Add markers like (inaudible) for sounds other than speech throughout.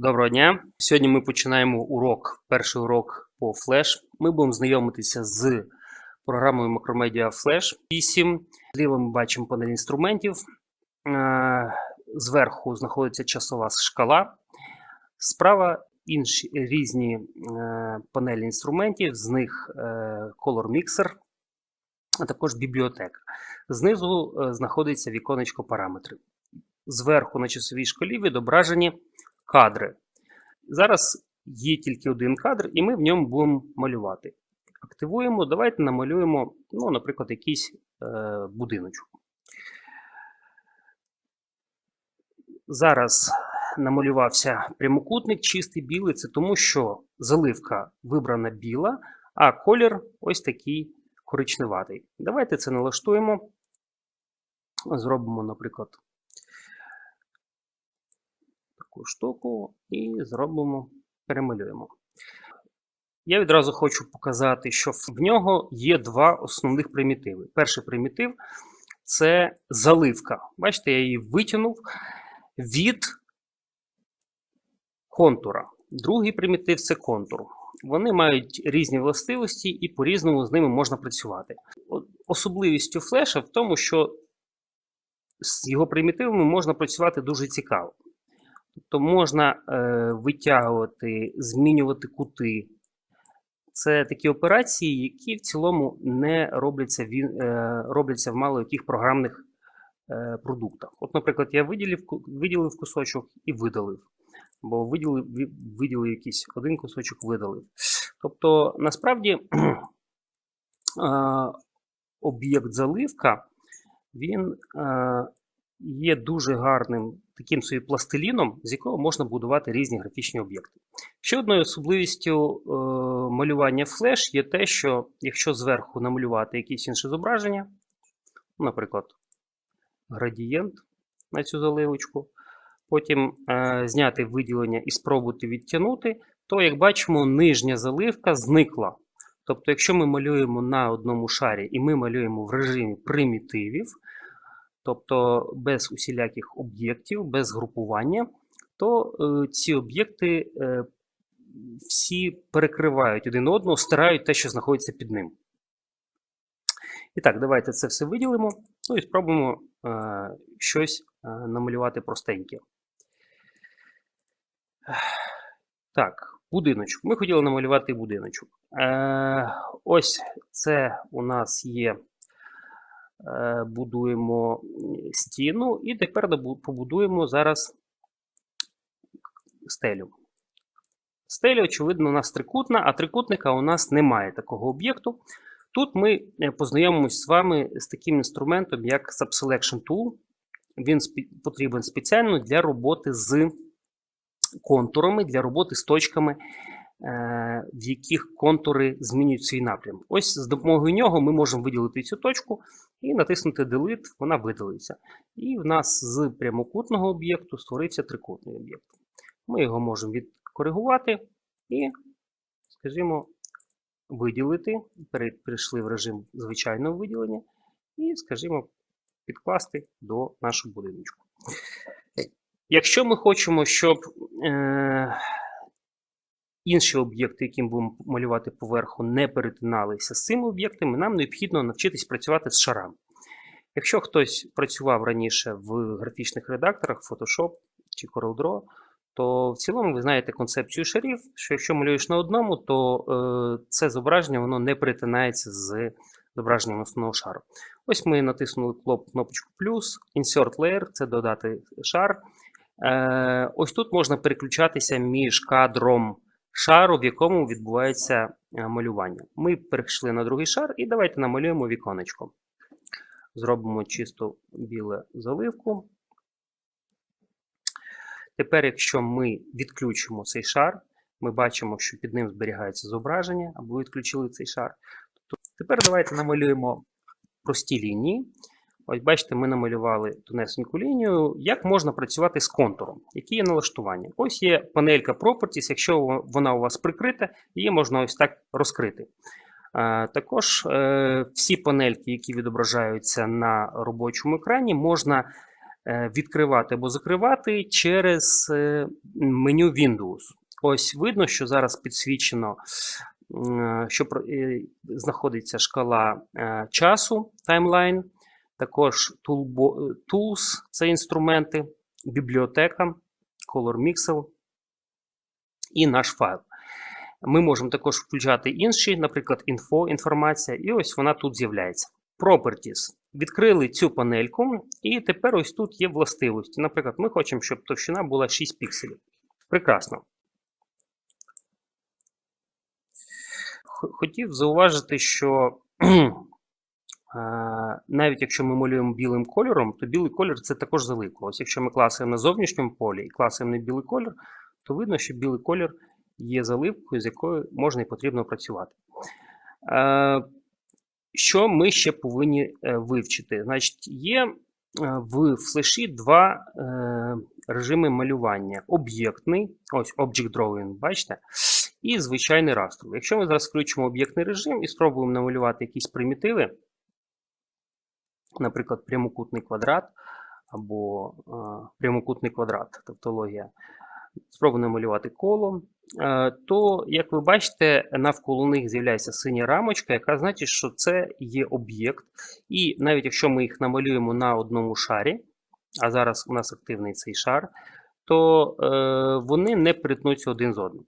Доброго дня! Сьогодні ми починаємо урок, перший урок по Flash. Ми будемо знайомитися з програмою Macromedia Flash 8. Зліва ми бачимо панель інструментів. Е, Зверху знаходиться часова шкала. Справа інші різні е, панелі інструментів, з них е, Color Mixer, а також бібліотека. Знизу знаходиться віконечко параметрів. Зверху на часовій шкалі відображені кадри. Зараз є тільки один кадр, і ми в ньому будемо малювати. Активуємо, давайте намалюємо, ну, наприклад, якийсь е, будиночок. Зараз намалювався прямокутник чистий білий, це тому, що заливка вибрана біла, а колір ось такий коричневатий. Давайте це налаштуємо. Зробимо, наприклад, таку штуку і зробимо, перемалюємо. Я відразу хочу показати, що в нього є два основних примітиви. Перший примітив це заливка. Бачите, я її витягнув від контура. Другий примітив це контур. Вони мають різні властивості і по-різному з ними можна працювати. Особливістю флеша в тому, що з його примітивами можна працювати дуже цікаво. Тобто можна е, витягувати, змінювати кути. Це такі операції, які в цілому не робляться в, е, робляться в мало яких програмних е, продуктах. От, наприклад, я виділив, виділив кусочок і видалив. Бо виділив, виділив якийсь один кусочок, видалив. Тобто, насправді, (clears throat) е, об'єкт заливка, він е, є дуже гарним таким собі пластиліном, з якого можна будувати різні графічні об'єкти. Ще одною особливістю е, малювання флеш є те, що якщо зверху намалювати якесь інше зображення, наприклад, градієнт на цю заливочку, потім е, зняти виділення і спробувати відтягнути, то, як бачимо, нижня заливка зникла. Тобто, якщо ми малюємо на одному шарі і ми малюємо в режимі примітивів, тобто без усіляких об'єктів, без групування, то е, ці об'єкти е, всі перекривають один одного, стирають те, що знаходиться під ним. І так, давайте це все виділимо. Ну і спробуємо е, щось е, намалювати простеньке. Так, будиночок. Ми хотіли намалювати будиночок. Е, Ось це у нас є. Е, будуємо стіну, і тепер побудуємо зараз стелю. Стеля, очевидно, у нас трикутна, а трикутника у нас немає такого об'єкту. Тут ми познайомимося з вами з таким інструментом, як Subselection Tool. Він потрібен спеціально для роботи з контурами, для роботи з точками, в яких контури змінюють свій напрям. Ось з допомогою нього ми можемо виділити цю точку і натиснути Delete, вона видалиться. І в нас з прямокутного об'єкту створився трикутний об'єкт. Ми його можемо відкоригувати і, скажімо, виділити. Перейшли в режим звичайного виділення, і, скажімо, підкласти до нашого будиночку. Якщо ми хочемо, щоб е, інші об'єкти, які ми будемо малювати поверху, не перетиналися з цими об'єктами, нам необхідно навчитись працювати з шарами. Якщо хтось працював раніше в графічних редакторах Photoshop чи CorelDRAW, то в цілому ви знаєте концепцію шарів, що якщо малюєш на одному, то е, це зображення воно не перетинається з зображенням основного шару. Ось ми натиснули кнопочку плюс, Insert Layer це додати шар. Е, Ось тут можна переключатися між кадром шару, в якому відбувається е, малювання. Ми перейшли на другий шар і давайте намалюємо віконечко. Зробимо чисто біле заливку. Тепер, якщо ми відключимо цей шар, ми бачимо, що під ним зберігається зображення, або відключили цей шар. Тепер давайте намалюємо прості лінії. Ось, бачите, ми намалювали тонесеньку лінію. Як можна працювати з контуром? Які є налаштування? Ось є панелька Properties, якщо вона у вас прикрита, її можна ось так розкрити. Також е, всі панельки, які відображаються на робочому екрані, можна е, відкривати або закривати через е, меню Windows. Ось видно, що зараз підсвічено, що е, знаходиться шкала е, часу, таймлайн, також е, Tools це інструменти, бібліотека, Color Mixel і наш файл. Ми можемо також включати інші, наприклад, інфо, інформація, і ось вона тут з'являється. Properties. Відкрили цю панельку, і тепер ось тут є властивості. Наприклад, ми хочемо, щоб товщина була 6 пікселів. Прекрасно. Хотів зауважити, що (clears throat) навіть якщо ми малюємо білим кольором, то білий колір це також заливка. Ось якщо ми класуємо на зовнішньому полі і класуємо на білий колір, то видно, що білий колір є заливкою, з якою можна і потрібно працювати. Е, Що ми ще повинні е, вивчити? Значить, є е, в флеші два е, режими малювання: об'єктний, ось Object Drawing, бачите, і звичайний растровий. Якщо ми зараз включимо об'єктний режим і спробуємо намалювати якісь примітиви, наприклад, прямокутний квадрат або е, прямокутний квадрат, тавтологія, спробуємо намалювати коло, е, то, як ви бачите, навколо них з'являється синя рамочка, яка значить, що це є об'єкт. І навіть якщо ми їх намалюємо на одному шарі, а зараз у нас активний цей шар, то е, вони не перетнуться один з одним.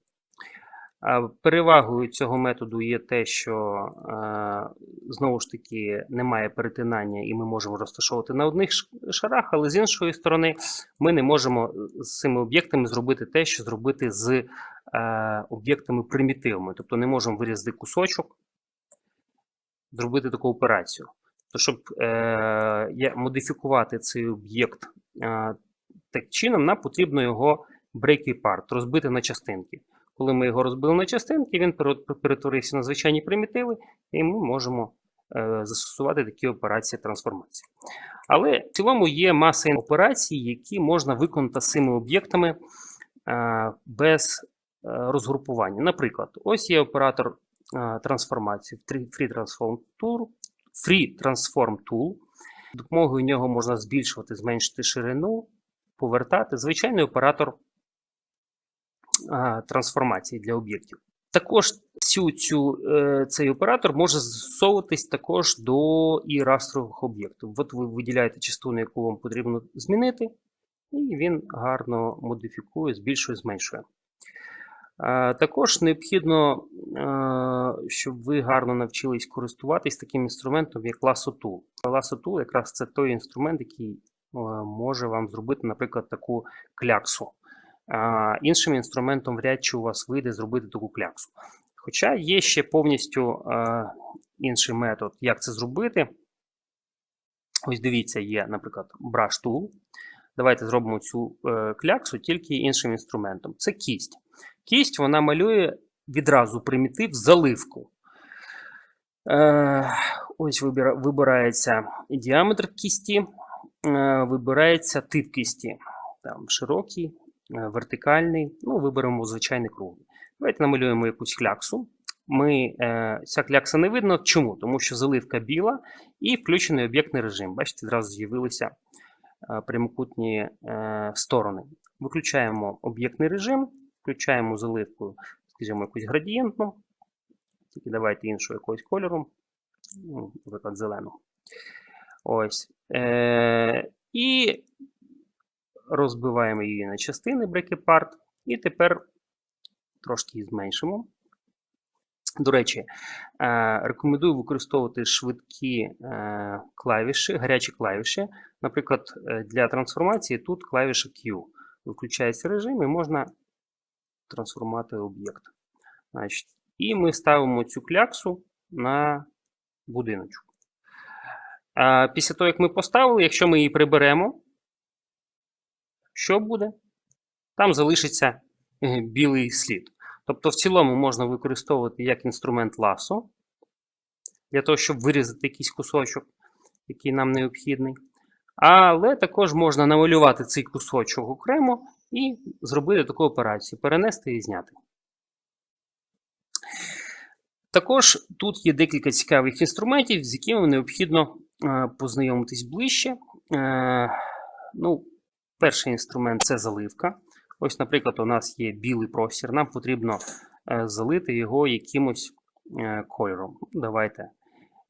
Перевагою цього методу є те, що е, знову ж таки немає перетинання, і ми можемо розташовувати на одних шарах, але з іншої сторони, ми не можемо з цими об'єктами зробити те, що зробити з е, об'єктами примітивами. Тобто не можемо вирізати кусочок, зробити таку операцію. То, щоб е, модифікувати цей об'єкт е, так чином, нам потрібно його break apart, розбити на частинки. Коли ми його розбили на частинки, він перетворився на звичайні примітиви, і ми можемо е, застосувати такі операції трансформації. Але в цілому є маса операцій, які можна виконати з цими об'єктами е, без е, розгрупування. Наприклад, ось є оператор трансформації Free Transform Tool. Free Transform Tool. Допомогою нього можна збільшувати, зменшити ширину, повертати. Звичайний оператор трансформації для об'єктів. Також цю, цю, е, цей оператор може застосовуватись також до і растрових об'єктів. От ви виділяєте частину, яку вам потрібно змінити, і він гарно модифікує, збільшує, зменшує. Також необхідно, е, щоб ви гарно навчились користуватись таким інструментом, як Lasso Tool. Lasso Tool якраз це той інструмент, який е, може вам зробити, наприклад, таку кляксу. Іншим інструментом вряд чи у вас вийде зробити таку кляксу. Хоча є ще повністю інший метод, як це зробити. Ось дивіться, є, наприклад, Brush Tool. Давайте зробимо цю е, кляксу тільки іншим інструментом. Це кість. Кість вона малює відразу примітив заливку. Е, ось вибирається діаметр кісті, е, вибирається тип кісті. Там широкий, вертикальний. Ну, виберемо звичайний круглий. Давайте намалюємо якусь кляксу. Ми, е, Ця клякса не видно. Чому? Тому що заливка біла і включений об'єктний режим. Бачите, зразу з'явилися е, прямокутні е, сторони. Виключаємо об'єктний режим, включаємо заливку, скажімо, якусь градієнтну. Тільки давайте іншого якогось кольору, ну, наприклад, зелену. Ось. Е, і розбиваємо її на частини apart. І тепер трошки її зменшимо. До речі, е, рекомендую використовувати швидкі е, клавіші, гарячі клавіші. Наприклад, е, для трансформації тут клавіша Q. Виключається режим і можна трансформувати об'єкт. І ми ставимо цю кляксу на будиночок. Після того, як ми поставили, якщо ми її приберемо, що буде? Там залишиться е, білий слід. Тобто, в цілому можна використовувати як інструмент ласо, для того, щоб вирізати якийсь кусочок, який нам необхідний. Але також можна намалювати цей кусочок окремо і зробити таку операцію, перенести і зняти. Також тут є декілька цікавих інструментів, з якими необхідно е, познайомитись ближче. Е, ну, Перший інструмент це заливка. Ось, наприклад, у нас є білий простір, нам потрібно е, залити його якимось е, кольором. Давайте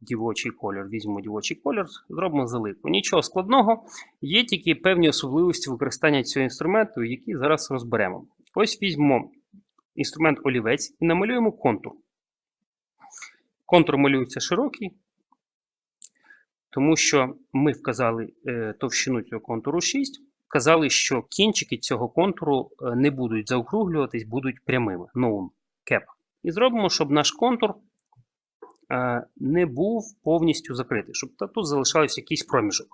дівочий колір. Візьмемо дівочий колір, зробимо заливку. Нічого складного, є тільки певні особливості використання цього інструменту, які зараз розберемо. Ось візьмемо інструмент олівець і намалюємо контур. Контур малюється широкий, тому що ми вказали е, товщину цього контуру 6. Казали, що кінчики цього контуру е, не будуть заокруглюватись, будуть прямими. Known cap. І зробимо, щоб наш контур е, не був повністю закритий, щоб тут залишався якийсь проміжок.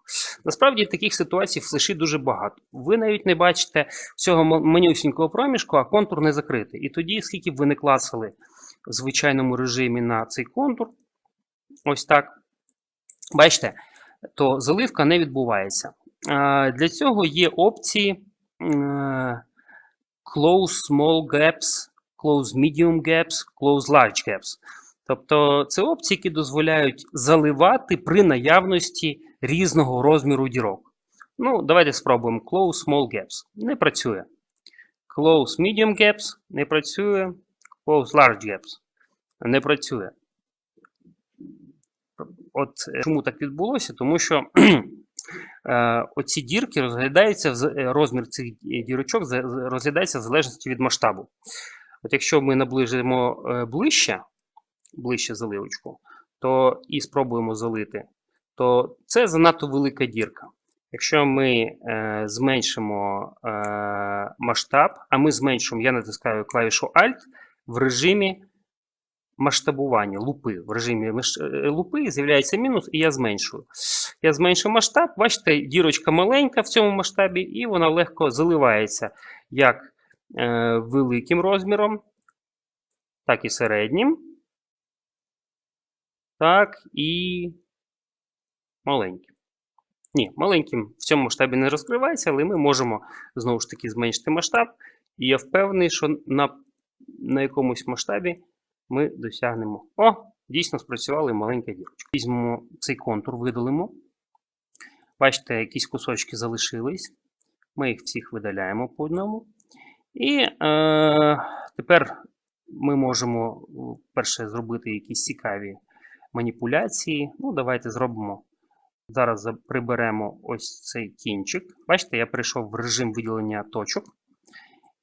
Насправді таких ситуацій в флеші дуже багато. Ви навіть не бачите цього менюсінького проміжку, а контур не закритий. І тоді, скільки б ви не класили в звичайному режимі на цей контур, ось так, бачите, то заливка не відбувається. Для цього є опції е, Close Small Gaps, Close Medium Gaps, Close Large Gaps. Тобто це опції, які дозволяють заливати при наявності різного розміру дірок. Ну, давайте спробуємо. Close Small Gaps. Не працює. Close Medium Gaps не працює. Close Large Gaps не працює. От е, чому так відбулося? Тому що (clears throat) оці дірки розглядаються, е, розмір цих дірочок розглядається в залежності від масштабу. От якщо ми наближимо е, ближче, ближче заливочку, то і спробуємо залити, то це занадто велика дірка. Якщо ми е, зменшимо е, масштаб, а ми зменшуємо, я натискаю клавішу Alt в режимі масштабування лупи. В режимі е, лупи з'являється мінус, і я зменшую. Я зменшую масштаб. Бачите, дірочка маленька в цьому масштабі, і вона легко заливається як е, великим розміром, так і середнім, так і маленьким. Ні, маленьким в цьому масштабі не розкривається, але ми можемо знову ж таки зменшити масштаб. І я впевнений, що на, на якомусь масштабі ми досягнемо. О, дійсно спрацювала і маленька дірочка. Візьмемо цей контур, видалимо. Бачите, якісь кусочки залишились. Ми їх всіх видаляємо по одному. І е, тепер ми можемо перше зробити якісь цікаві маніпуляції. Ну, давайте зробимо. Зараз приберемо ось цей кінчик. Бачите, я перейшов в режим виділення точок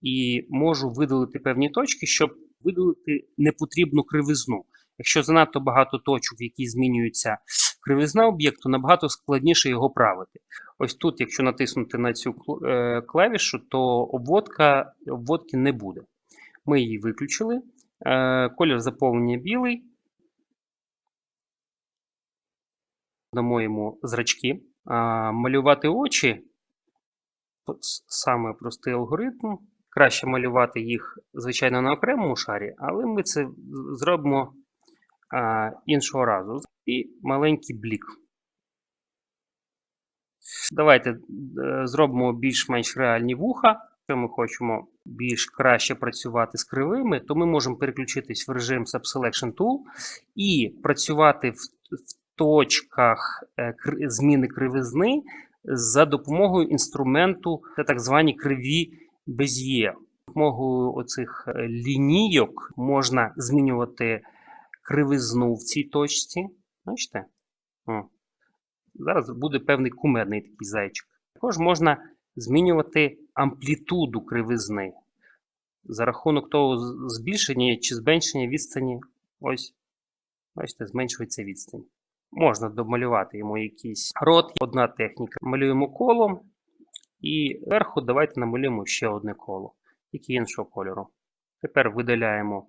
і можу видалити певні точки, щоб видалити непотрібну кривизну. Якщо занадто багато точок, в які змінюється кривизна об'єкту, набагато складніше його правити. Ось тут, якщо натиснути на цю е, клавішу, то обводка, обводки не буде. Ми її виключили. Е, Колір заповнення білий. Дамо йому зрачки. Малювати очі саме простий алгоритм. Краще малювати їх, звичайно, на окремому шарі, але ми це зробимо а, іншого разу. І маленький блік. Давайте е, зробимо більш-менш реальні вуха. Якщо ми хочемо більш краще працювати з кривими, то ми можемо переключитись в режим Subselection Tool і працювати в, в точках е, зміни кривизни за допомогою інструменту, це так звані криві без'є. За допомогою оцих е, лінійок можна змінювати кривизну в цій точці. Бачите? О. Зараз буде певний кумедний такий зайчик. Також можна змінювати амплітуду кривизни за рахунок того збільшення чи зменшення відстані. Ось, бачите, зменшується відстань. Можна домалювати йому якийсь рот. Одна техніка. Малюємо коло. І зверху давайте намалюємо ще одне коло, тільки іншого кольору. Тепер видаляємо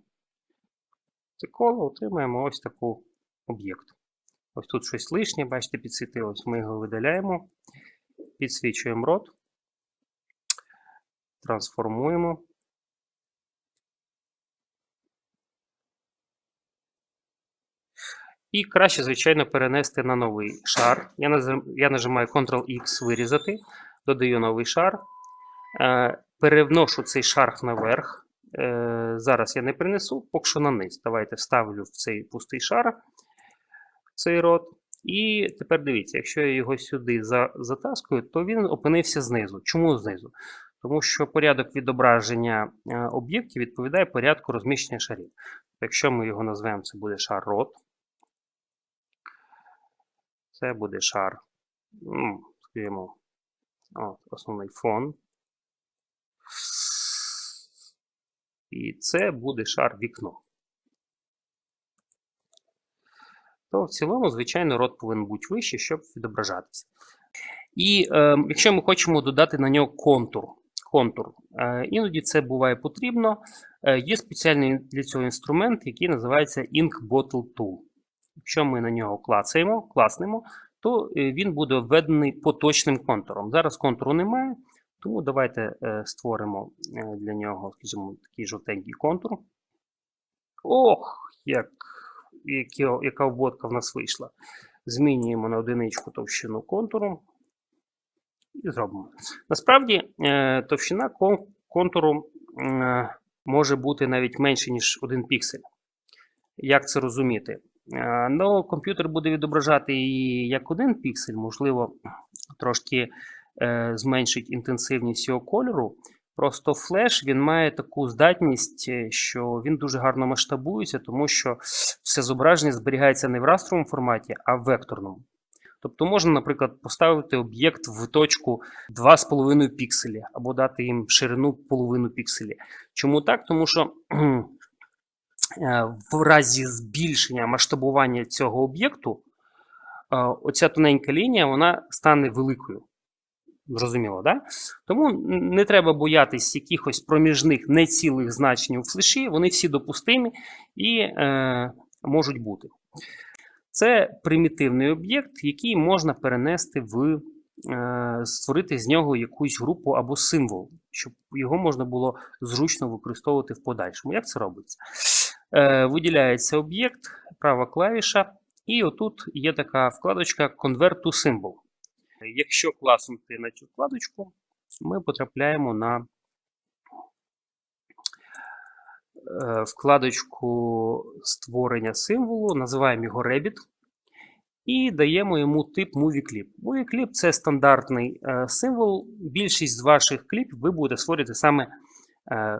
це коло, отримаємо ось таку об'єкт. Ось тут щось лишнє, бачите, підсвітилось. Ми його видаляємо, підсвічуємо рот, трансформуємо. І краще, звичайно, перенести на новий шар. Я, нажимаю Ctrl-X вирізати, додаю новий шар. Е, перевношу цей шар наверх. Е, зараз я не принесу, поки що на низ. Давайте вставлю в цей пустий шар цей рот. І тепер дивіться, якщо я його сюди за, затаскую, то він опинився знизу. Чому знизу? Тому що порядок відображення е, об'єктів відповідає порядку розміщення шарів. Якщо ми його назвемо, це буде шар рот. Це буде шар, скажімо, от, основний фон. І це буде шар вікно. То в цілому, звичайно, рот повинен бути вищий, щоб відображатися. І е, якщо ми хочемо додати на нього контур, контур е, іноді це буває потрібно. Е, є спеціальний для цього інструмент, який називається Ink Bottle Tool. Якщо ми на нього клацаємо, класнемо, то е, він буде введений поточним контуром. Зараз контуру немає, тому давайте е, створимо е, для нього, скажімо, такий жовтенький контур. Ох, як, яка обводка в нас вийшла. Змінюємо на одиничку товщину контуру і зробимо. Насправді, товщина контуру може бути навіть менше, ніж 1 піксель. Як це розуміти? Е, Ну, комп'ютер буде відображати її як один піксель, можливо, трошки е, зменшить інтенсивність його кольору. Просто флеш він має таку здатність, е, що він дуже гарно масштабується, тому що все зображення зберігається не в растровому форматі, а в векторному. Тобто можна, наприклад, поставити об'єкт в точку 2,5 пікселі або дати їм ширину половину пікселі. Чому так? Тому що в разі збільшення масштабування цього об'єкту, е, оця тоненька лінія вона стане великою. Зрозуміло, да? Тому не треба боятись якихось проміжних нецілих значень у флеші, вони всі допустимі і е, можуть бути. Це примітивний об'єкт, який можна перенести в е, створити з нього якусь групу або символ, щоб його можна було зручно використовувати в подальшому. Як це робиться? Е, виділяється об'єкт, права клавіша, і отут є така вкладочка Convert to Symbol. Якщо класнути на цю вкладочку, ми потрапляємо на е, вкладочку створення символу, називаємо його Rabbit і даємо йому тип Movie Clip. Movie Clip – це стандартний е, символ. Більшість з ваших кліпів ви будете створювати саме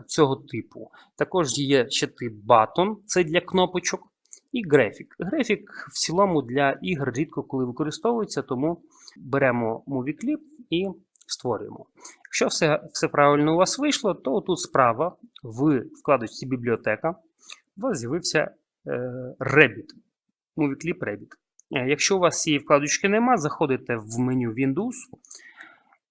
цього типу. Також є ще тип Button, це для кнопочок, і графік. Графік в цілому для ігор рідко коли використовується, тому беремо Movie Clip і створюємо. Якщо все, все правильно у вас вийшло, то тут справа в вкладочці бібліотека у вас з'явився е, Rabbit. Movie Clip Rabbit. Е, Якщо у вас цієї вкладочки нема, заходите в меню Windows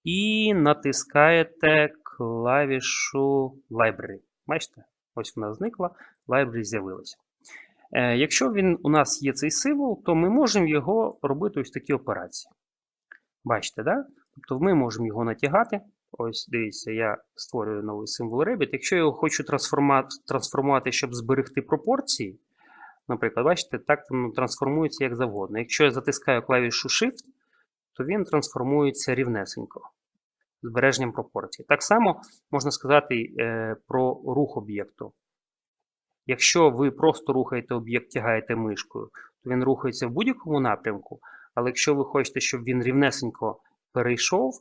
і натискаєте клавішу Library. Бачите? Ось вона зникла, Library з'явилася. Е, Якщо він у нас є цей символ, то ми можемо його робити ось такі операції. Бачите, да? Тобто ми можемо його натягати. Ось дивіться, я створюю новий символ Rabbit. Якщо я його хочу трансформувати, щоб зберегти пропорції, наприклад, бачите, так воно трансформується як завгодно. Якщо я затискаю клавішу Shift, то він трансформується рівнесенько збереженням пропорцій. Так само можна сказати е, про рух об'єкту. Якщо ви просто рухаєте об'єкт, тягаєте мишкою, то він рухається в будь-якому напрямку. Але якщо ви хочете, щоб він рівнесенько перейшов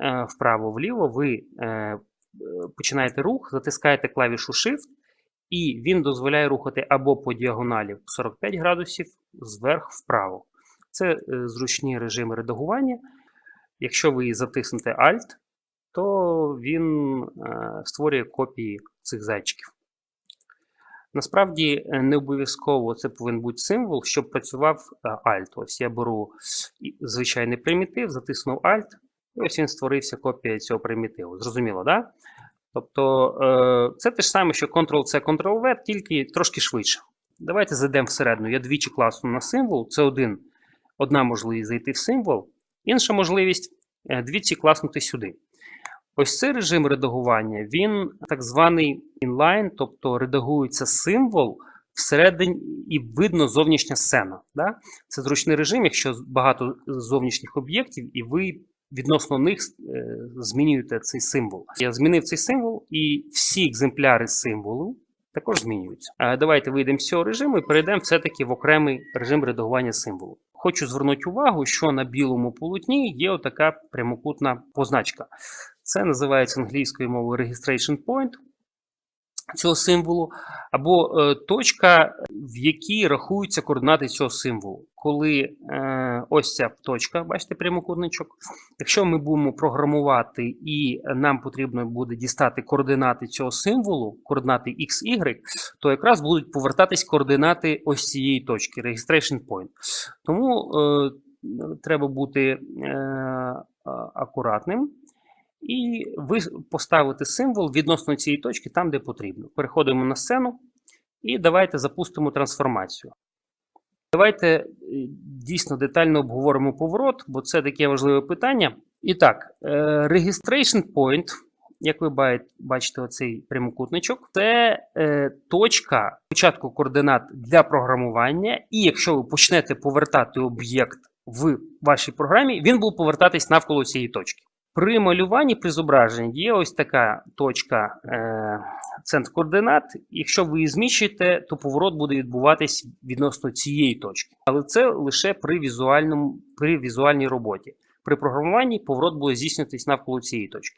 е, вправо-вліво, ви е, починаєте рух, затискаєте клавішу Shift, і він дозволяє рухати або по діагоналі 45 градусів зверх вправо. Це зручні режими редагування. Якщо ви затиснете Alt, то він е, створює копії цих зайчиків. Насправді е, не обов'язково це повинен бути символ, щоб працював е, Alt. Ось я беру звичайний примітив, затиснув Alt, і ось він створився копія цього примітиву. Зрозуміло, так? Да? Тобто е, це те ж саме, що Ctrl-C, Ctrl-V, тільки трошки швидше. Давайте зайдемо всередину. Я двічі класну на символ. Це один, одна можливість зайти в символ, інша можливість е, двічі класнути сюди. Ось цей режим редагування, він так званий inline, тобто редагується символ всередині і видно зовнішня сцена. Да? Це зручний режим, якщо багато зовнішніх об'єктів, і ви відносно них е, змінюєте цей символ. Я змінив цей символ, і всі екземпляри символу також змінюються. Давайте вийдемо з цього режиму і перейдемо все-таки в окремий режим редагування символу. Хочу звернути увагу, що на білому полотні є отака прямокутна позначка. Це називається англійською мовою registration point цього символу, або е, точка, в якій рахуються координати цього символу. Коли е, ось ця точка, бачите, прямокутничок. Якщо ми будемо програмувати і нам потрібно буде дістати координати цього символу, координати x, y, то якраз будуть повертатись координати ось цієї точки, registration point. Тому е, треба бути е, акуратним. І ви поставите символ відносно цієї точки там, де потрібно. Переходимо на сцену і давайте запустимо трансформацію. Давайте е, дійсно детально обговоримо поворот, бо це таке важливе питання. І так, е, registration point, як ви бачите, оцей прямокутничок, це е, точка початку координат для програмування. І якщо ви почнете повертати об'єкт в вашій програмі, він буде повертатись навколо цієї точки. При малюванні при зображенні є ось така точка е, центр координат. Якщо ви її зміщуєте, то поворот буде відбуватись відносно цієї точки. Але це лише при візуальному, при візуальній роботі. При програмуванні поворот буде здійснюватись навколо цієї точки.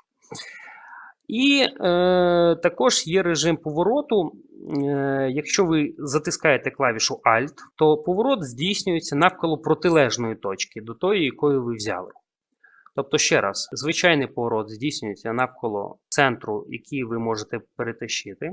І е, також є режим повороту. Е, Якщо ви затискаєте клавішу Alt, то поворот здійснюється навколо протилежної точки до тої, якої ви взяли. Тобто, ще раз, звичайний поворот здійснюється навколо центру, який ви можете перетащити.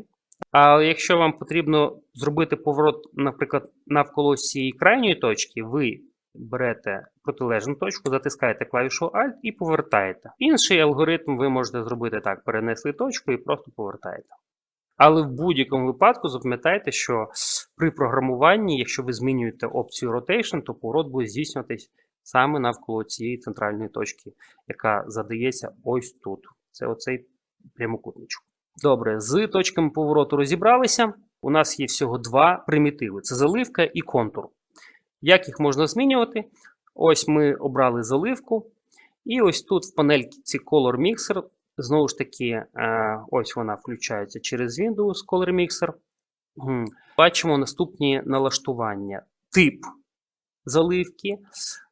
А якщо вам потрібно зробити поворот, наприклад, навколо цієї крайньої точки, ви берете протилежну точку, затискаєте клавішу Alt і повертаєте. Інший алгоритм ви можете зробити так: перенесли точку і просто повертаєте. Але в будь-якому випадку запам'ятайте, що при програмуванні, якщо ви змінюєте опцію Rotation, то поворот буде здійснюватись саме навколо цієї центральної точки, яка задається ось тут. Це оцей прямокутничок. Добре, з точками повороту розібралися. У нас є всього два примітиви: це заливка і контур. Як їх можна змінювати? Ось ми обрали заливку. І ось тут в панельці Color Mixer. Знову ж таки, е, ось вона включається через Windows Color Mixer. Бачимо наступні налаштування. Тип заливки.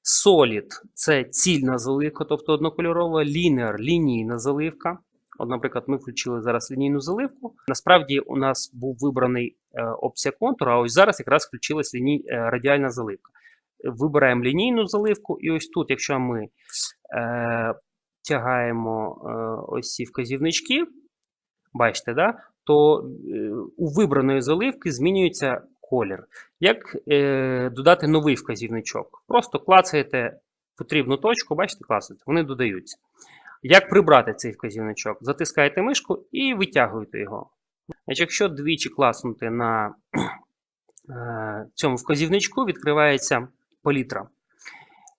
Solid це цільна заливка, тобто однокольорова, Linear лінійна заливка. От, Наприклад, ми включили зараз лінійну заливку. Насправді, у нас був вибраний е, опція контура, а ось зараз якраз включилась ліній, е, радіальна заливка. Вибираємо лінійну заливку, і ось тут, якщо ми е, тягаємо е, ось ці вказівнички, бачите, да, то е, у вибраної заливки змінюється колір. Як е, додати новий вказівничок? Просто клацаєте потрібну точку, бачите, клацаєте, вони додаються. Як прибрати цей вказівничок? Затискаєте мишку і витягуєте його. Значить, Якщо двічі класнути на е, цьому вказівничку, відкривається палітра,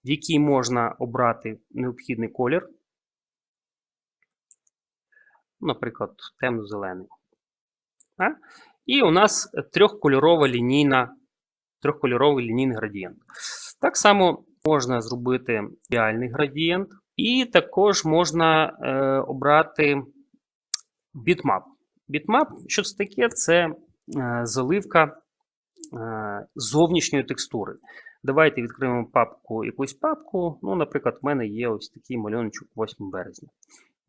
в якій можна обрати необхідний колір. Наприклад, темно-зелений. І у нас трьохкольорова лінійна, трьохкольоровий лінійний градієнт. Так само можна зробити ідеальний градієнт, і також можна е, обрати бітмап. Бітмап, що це таке? Це е, заливка е, зовнішньої текстури. Давайте відкриємо папку, якусь папку. Ну, Наприклад, в мене є ось такий малюночок 8 березня.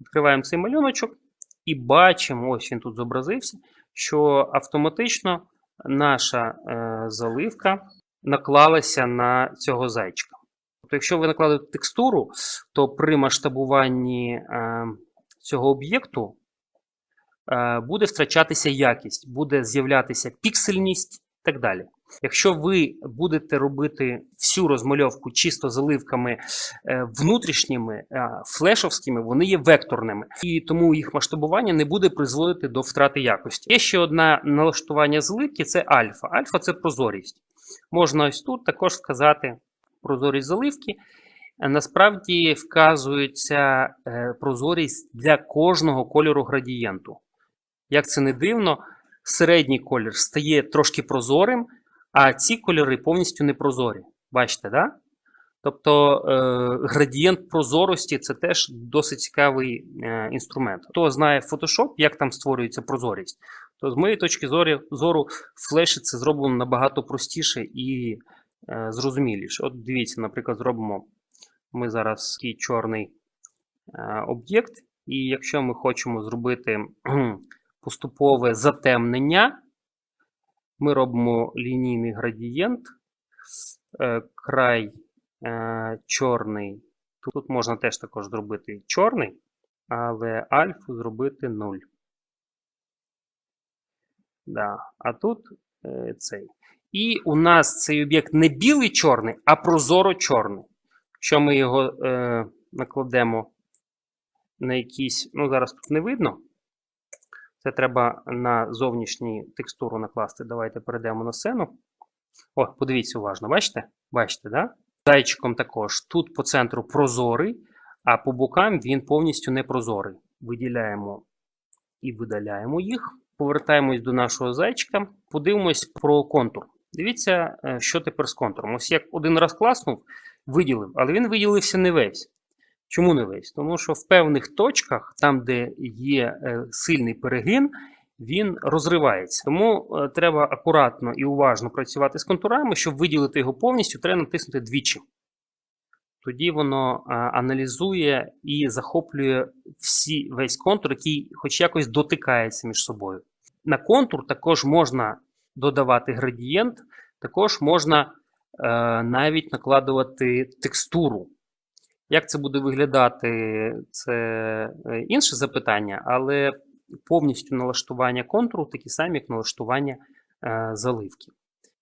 Відкриваємо цей малюночок і бачимо, ось він тут зобразився що автоматично наша е, заливка наклалася на цього зайчика. Тобто, якщо ви наклали текстуру, то при масштабуванні е, цього об'єкту е, буде втрачатися якість, буде з'являтися піксельність і так далі. Якщо ви будете робити всю розмальовку чисто заливками е, внутрішніми, флешовськими, вони є векторними, і тому їх масштабування не буде призводити до втрати якості. Є ще одне налаштування заливки це альфа. Альфа це прозорість. Можна ось тут також сказати прозорість заливки. Насправді вказується е, прозорість для кожного кольору градієнту. Як це не дивно, середній колір стає трошки прозорим. А ці кольори повністю непрозорі. Бачите, да? Тобто е, градієнт прозорості це теж досить цікавий е, інструмент. Хто знає Photoshop, як там створюється прозорість, то з моєї точки зору, зору флеші це зроблено набагато простіше і е, зрозуміліше. От дивіться, наприклад, зробимо ми зараз такий чорний е, об'єкт І якщо ми хочемо зробити поступове затемнення, ми робимо лінійний градієнт, е, край е, чорний. Тут можна теж також зробити чорний, але альфу зробити 0. Да. А тут е, цей. І у нас цей об'єкт не білий-чорний, а прозоро-чорний. Якщо ми його накладемо на якісь, ну зараз тут не видно. Це треба на зовнішню текстуру накласти. Давайте перейдемо на сцену. О, подивіться уважно, бачите? Бачите, да? Зайчиком також. Тут по центру прозорий, а по бокам він повністю не прозорий. Виділяємо і видаляємо їх. Повертаємось до нашого зайчика. Подивимось про контур. Дивіться, е, що тепер з контуром. Ось як один раз класнув, виділив, але він виділився не весь. Чому не весь? Тому що в певних точках, там, де є е, сильний перегин, він розривається. Тому е, треба акуратно і уважно працювати з контурами, щоб виділити його повністю, треба натиснути двічі. Тоді воно е, аналізує і захоплює всі, весь контур, який хоч якось дотикається між собою. На контур також можна додавати градієнт, також можна е, навіть накладувати текстуру. Як це буде виглядати, це е, інше запитання, але повністю налаштування контуру такі самі, як налаштування е, заливки.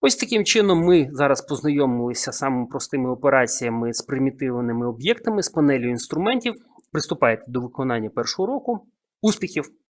Ось таким чином ми зараз познайомилися з самими простими операціями з примітивними об'єктами з панелю інструментів. Приступайте до виконання першого року. Успіхів!